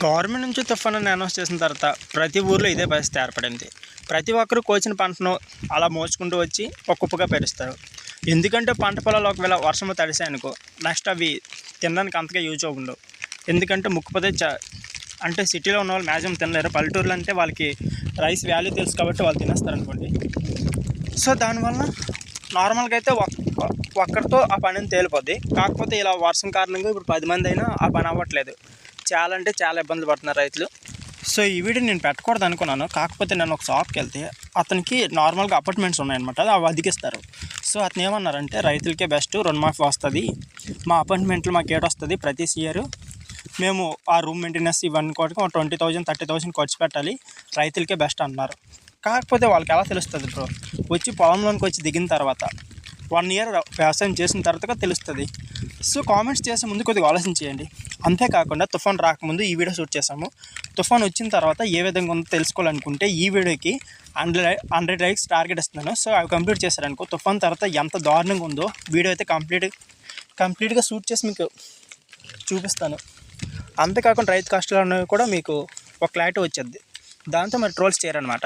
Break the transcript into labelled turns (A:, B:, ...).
A: Government నుంచి తుఫాను announce చేసిన తర్వాత ప్రతి ఊర్లో ఇదే పరిస్థితి ఏర్పడింది. ప్రతి ఒక్కరు కోసిన పంటను అలా మోసుకుంటూ వచ్చి ఒక పెరుస్తారు. ఎందుకంటే పంట పొలాలు ఒకవేళ వర్షం తడిసాయనుకో నెక్స్ట్ అవి తినడానికి అంతగా యూజ్ ఉండవు ఎందుకంటే ముక్కుపోతే చ అంటే సిటీలో ఉన్న వాళ్ళు మ్యాక్సిమం తినలేరు. పల్లెటూర్లు అంటే వాళ్ళకి రైస్ వాల్యూ తెలుసు కాబట్టి వాళ్ళు తినేస్తారు అనుకోండి సో దానివల్ల నార్మల్గా అయితే ఒక్కరితో ఆ పనిని తేలిపోద్ది. కాకపోతే ఇలా వర్షం కారణంగా ఇప్పుడు పది మంది అయినా ఆ పని అవ్వట్లేదు. చాలా అంటే చాలా ఇబ్బందులు పడుతున్నారు రైతులు. సో ఈ వీడియో నేను పెట్టకూడదు అనుకున్నాను. కాకపోతే నేను ఒక షాప్కి వెళ్తే అతనికి నార్మల్గా అపార్ట్మెంట్స్ ఉన్నాయన్నమాట. అవి అధికిస్తారు సో అతను ఏమన్నారంటే రైతులకే బెస్ట్ రుణమాఫీ వస్తుంది. మా అపార్ట్మెంట్లో మాకు ఏడొస్తుంది ప్రతి ఇయర్. మేము ఆ రూమ్ మెయింటెనెన్స్ ఇవన్నీ కూడా ట్వంటీ థౌజండ్ థర్టీ థౌజండ్ ఖర్చు పెట్టాలి. రైతులకే బెస్ట్ అన్నారు. కాకపోతే వాళ్ళకి ఎలా తెలుస్తుంది బ్రో? వచ్చి పొలంలోనికి వచ్చి దిగిన తర్వాత వన్ ఇయర్ వ్యవసాయం చేసిన తర్వాత తెలుస్తుంది. సో కామెంట్స్ చేసే ముందు కొద్దిగా ఆలోచించేయండి. అంతేకాకుండా తుఫాన్ రాకముందు ఈ వీడియో షూట్ చేసాము తుఫాన్ వచ్చిన తర్వాత ఏ విధంగా ఉందో తెలుసుకోవాలనుకుంటే ఈ వీడియోకి హండ్రెడ్ హండ్రెడ్ లైక్స్ టార్గెట్ ఇస్తున్నాను. సో అవి కంప్లీట్ చేశారనుకో తుఫాన్ తర్వాత ఎంత దారుణంగా ఉందో వీడియో అయితే కంప్లీట్ కంప్లీట్గా షూట్ చేసి మీకు చూపిస్తాను. అంతేకాకుండా రైతు కష్టాలు అనేవి కూడా మీకు ఒక క్లారిటీ వచ్చేది. దాంతో మరి ట్రోల్స్ చేయరనమాట